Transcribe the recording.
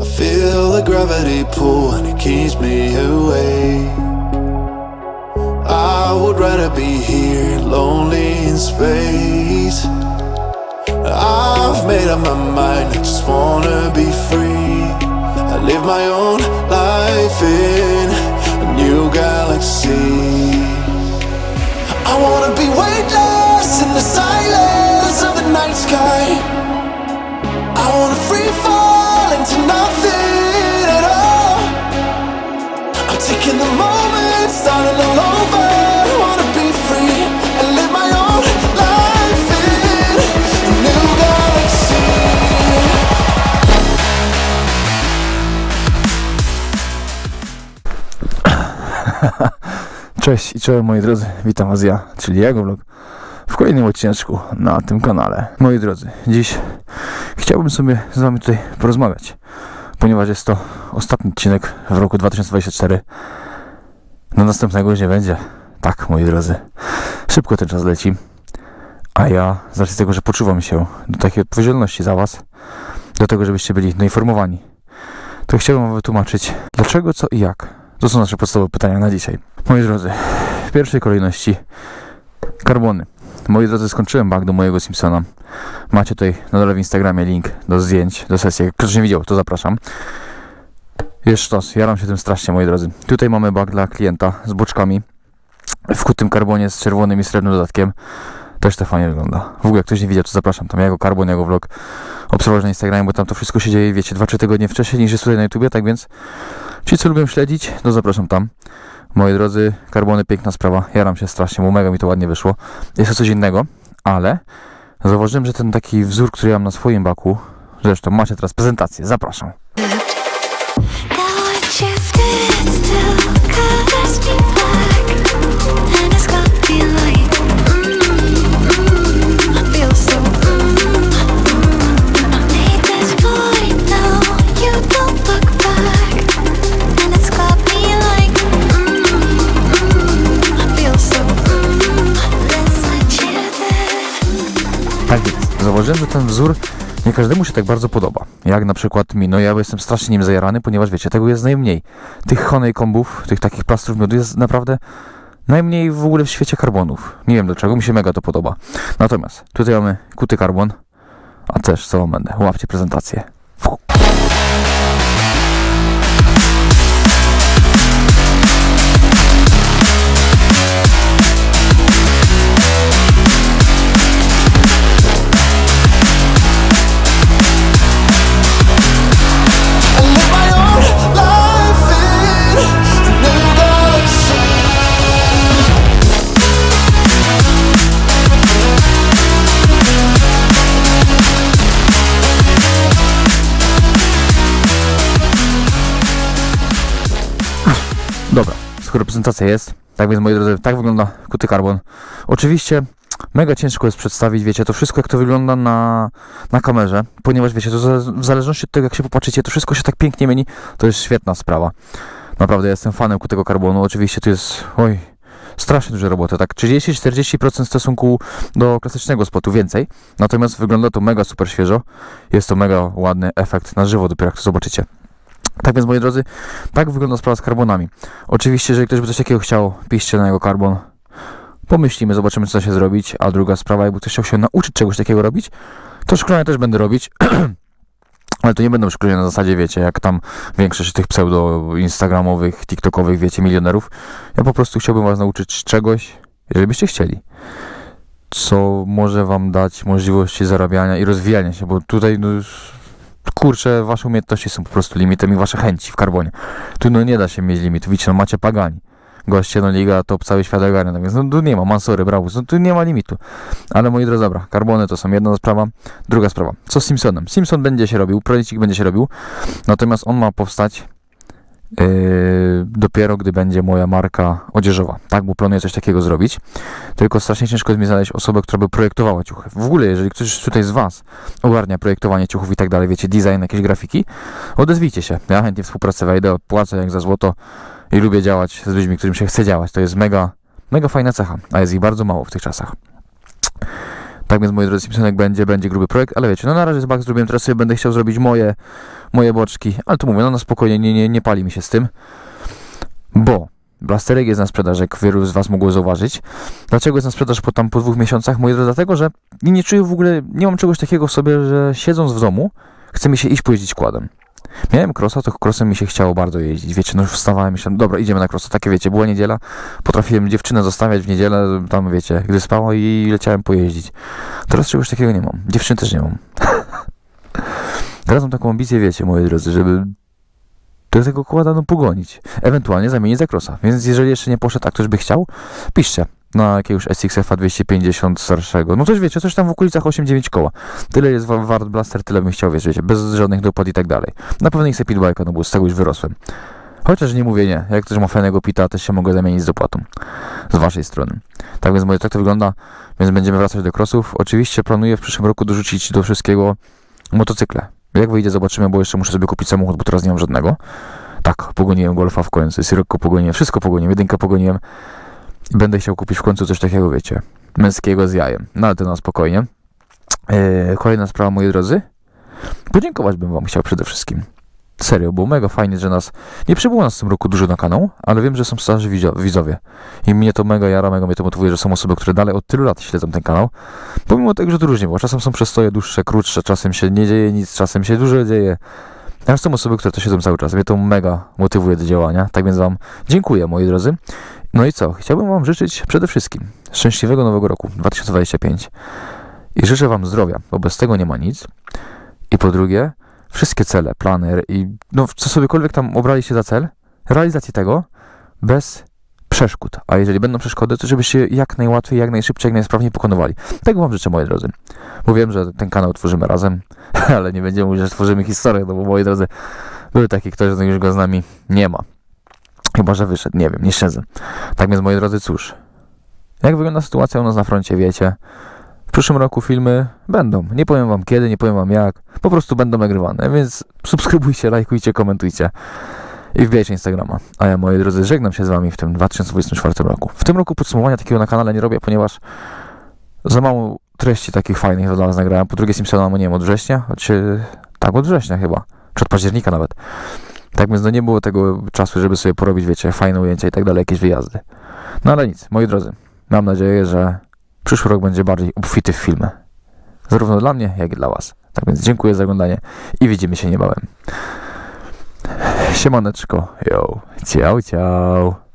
I feel the gravity pull and it keeps me awake. I would rather be here, lonely in space. I've made up my mind, I just wanna be free. I live my own life in a new galaxy. I wanna be weightless in the silence of the night sky. Cześć i czołem moi drodzy, witam was ja, czyli jego vlog w kolejnym odcineczku na tym kanale. Moi drodzy, dziś chciałbym sobie z wami tutaj porozmawiać, ponieważ jest to ostatni odcinek w roku 2024. No następnego już nie będzie. Tak, moi drodzy, szybko ten czas leci, a ja z racji tego, że poczuwam się do takiej odpowiedzialności za was, do tego, żebyście byli doinformowani, to chciałbym wam wytłumaczyć dlaczego, co i jak. To są nasze podstawowe pytania na dzisiaj. Moi drodzy, w pierwszej kolejności karbony. Moi drodzy, skończyłem bug do mojego Simpsona. Macie tutaj na dole w Instagramie link do zdjęć, do sesji. Jak ktoś nie widział, to zapraszam. Jest sztos, jaram się tym strasznie, moi drodzy. Tutaj mamy bug dla klienta z boczkami w kutym karbonie z czerwonym i srebrnym dodatkiem. Też to fajnie wygląda. W ogóle, jak ktoś nie widział, to zapraszam. Tam jego karbon, jego vlog obserwować na Instagramie, bo tam to wszystko się dzieje, wiecie, 2-3 tygodnie wcześniej niż jest tutaj na YouTubie, tak więc Ci, co lubią śledzić, to zapraszam tam. Moi drodzy, karbony, piękna sprawa. Jaram się strasznie, bo mega mi to ładnie wyszło. Jest to coś innego, ale zauważyłem, że ten taki wzór, który ja mam na swoim baku, zresztą macie teraz prezentację, zapraszam. Że ten wzór nie każdemu się tak bardzo podoba. Jak na przykład mi, no ja jestem strasznie nim zajarany, ponieważ wiecie, tego jest najmniej. Tych honeycombów, tych takich plastrów miodu jest naprawdę najmniej w ogóle w świecie karbonów. Nie wiem dlaczego, mi się mega to podoba. Natomiast tutaj mamy kuty karbon, a też co będę. Łapcie prezentację. Fu. Dobra, skoro prezentacja jest, tak więc moi drodzy, tak wygląda kuty karbon. Oczywiście mega ciężko jest przedstawić, wiecie, to wszystko jak to wygląda na, na kamerze, ponieważ wiecie, to w zależności od tego jak się popatrzycie, to wszystko się tak pięknie mieni, to jest świetna sprawa. Naprawdę jestem fanem kutego karbonu, oczywiście tu jest, oj, strasznie duża robota, tak 30-40% w stosunku do klasycznego spotu, więcej, natomiast wygląda to mega super świeżo, jest to mega ładny efekt na żywo dopiero jak to zobaczycie. Tak więc moi drodzy, tak wygląda sprawa z karbonami. Oczywiście, jeżeli ktoś by coś takiego chciał, piszcie na jego karbon. Pomyślimy, zobaczymy co da się zrobić. A druga sprawa, jakby ktoś chciał się nauczyć czegoś takiego robić, to szkolenia też będę robić. Ale to nie będą szkolenia na zasadzie, wiecie, jak tam większość tych pseudo-instagramowych, tiktokowych, wiecie, milionerów. Ja po prostu chciałbym was nauczyć czegoś, jeżeli byście chcieli. Co może wam dać możliwości zarabiania i rozwijania się, bo tutaj no już kurczę, wasze umiejętności są po prostu limitem i wasze chęci w karbonie. Tu no nie da się mieć limitu, widzicie, no macie pagani. Goście, no liga, top cały świat ogarnia, tak więc no tu nie ma, Mansory, Brawus, no tu nie ma limitu. Ale moi drodzy, dobra, karbony to są jedna sprawa. Druga sprawa, co z Simpsonem? Simpson będzie się robił, projekcik będzie się robił, natomiast on ma powstać yy, dopiero, gdy będzie moja marka odzieżowa, tak, bo planuję coś takiego zrobić. Tylko strasznie ciężko jest mi znaleźć osobę, która by projektowała ciuchy. W ogóle, jeżeli ktoś tutaj z Was ogarnia projektowanie ciuchów i tak dalej, wiecie, design, jakieś grafiki, odezwijcie się. Ja chętnie współpracę wejdę, płacę jak za złoto i lubię działać z ludźmi, którym się chce działać. To jest mega, mega fajna cecha, a jest ich bardzo mało w tych czasach. Tak więc, moi drodzy, Simpsonek będzie, będzie gruby projekt, ale wiecie, no na razie z Bugs zrobiłem, teraz sobie będę chciał zrobić moje, moje boczki, ale to mówię, no na spokojnie, nie, nie, nie pali mi się z tym, bo Blasterek jest na sprzedaż, jak wielu z Was mogło zauważyć. Dlaczego jest na sprzedaż po tam po dwóch miesiącach? Moi drodzy, dlatego, że nie czuję w ogóle, nie mam czegoś takiego w sobie, że siedząc w domu, chce mi się iść pojeździć kładem. Miałem crossa, to crossem mi się chciało bardzo jeździć. Wiecie, no już wstawałem, myślałem, dobra, idziemy na crossa. Takie wiecie, była niedziela, potrafiłem dziewczynę zostawiać w niedzielę, tam wiecie, gdy spała i leciałem pojeździć. Teraz czegoś takiego nie mam. Dziewczyn też nie mam. Teraz mam taką ambicję, wiecie, moi drodzy, żeby do tego kłada no pogonić. Ewentualnie zamienić za crossa. Więc jeżeli jeszcze nie poszedł, a ktoś by chciał, piszcie na jakiegoś SXF-a 250 starszego. No coś wiecie, coś tam w okolicach 8-9 koła. Tyle jest wa- wart blaster, tyle bym chciał, wiesz, wiecie, bez żadnych dopłat i tak dalej. Na pewno nie chcę pitbike'a, no bo z tego już wyrosłem. Chociaż nie mówię nie, jak ktoś ma fajnego pita, też się mogę zamienić z dopłatą. Z waszej strony. Tak więc moje tak to wygląda, więc będziemy wracać do crossów. Oczywiście planuję w przyszłym roku dorzucić do wszystkiego motocykle. Jak wyjdzie, zobaczymy, bo jeszcze muszę sobie kupić samochód, bo teraz nie mam żadnego. Tak, pogoniłem Golfa w końcu, Sirocco pogoniłem, wszystko pogoniłem, jedynkę pogoniłem. Będę chciał kupić w końcu coś takiego, wiecie, męskiego z jajem. No ale to na spokojnie. Eee, kolejna sprawa, moi drodzy. Podziękować bym wam chciał przede wszystkim. Serio, było mega fajnie, że nas... Nie przybyło nas w tym roku dużo na kanał, ale wiem, że są starzy widzo- widzowie. I mnie to mega jara, mega mnie to motywuje, że są osoby, które dalej od tylu lat śledzą ten kanał. Pomimo tego, że to różnie było. Czasem są przestoje dłuższe, krótsze, czasem się nie dzieje nic, czasem się dużo dzieje. Ale są osoby, które to siedzą cały czas. Mnie to mega motywuje do działania. Tak więc wam dziękuję, moi drodzy. No i co? Chciałbym wam życzyć przede wszystkim szczęśliwego nowego roku 2025. I życzę wam zdrowia, bo bez tego nie ma nic. I po drugie, wszystkie cele, plany i no, co sobiekolwiek tam obraliście za cel, realizacji tego bez przeszkód. A jeżeli będą przeszkody, to żebyście jak najłatwiej, jak najszybciej, jak najsprawniej pokonywali. Tego wam życzę, moi drodzy. Bo wiem, że ten kanał tworzymy razem, ale nie będziemy mówić, że tworzymy historię, no bo moi drodzy, był taki ktoś, że już go z nami nie ma. Chyba, że wyszedł, nie wiem, nie śledzę. Tak więc, moi drodzy, cóż. Jak wygląda sytuacja u nas na froncie, wiecie. W przyszłym roku filmy będą. Nie powiem wam kiedy, nie powiem wam jak. Po prostu będą nagrywane, więc subskrybujcie, lajkujcie, komentujcie i wbijajcie Instagrama. A ja, moi drodzy, żegnam się z wami w tym 2024 roku. W tym roku podsumowania takiego na kanale nie robię, ponieważ za mało treści takich fajnych dla was nagrałem. Po drugie Simpsona, nie wiem, od września, choć, tak, od września chyba, czy od października nawet. Tak więc no nie było tego czasu, żeby sobie porobić, wiecie, fajne ujęcia i tak dalej, jakieś wyjazdy. No ale nic, moi drodzy, mam nadzieję, że przyszły rok będzie bardziej obfity w filmy. Zarówno dla mnie, jak i dla was. Tak więc dziękuję za oglądanie i widzimy się niebawem. Siemaneczko, yo, ciao, ciao.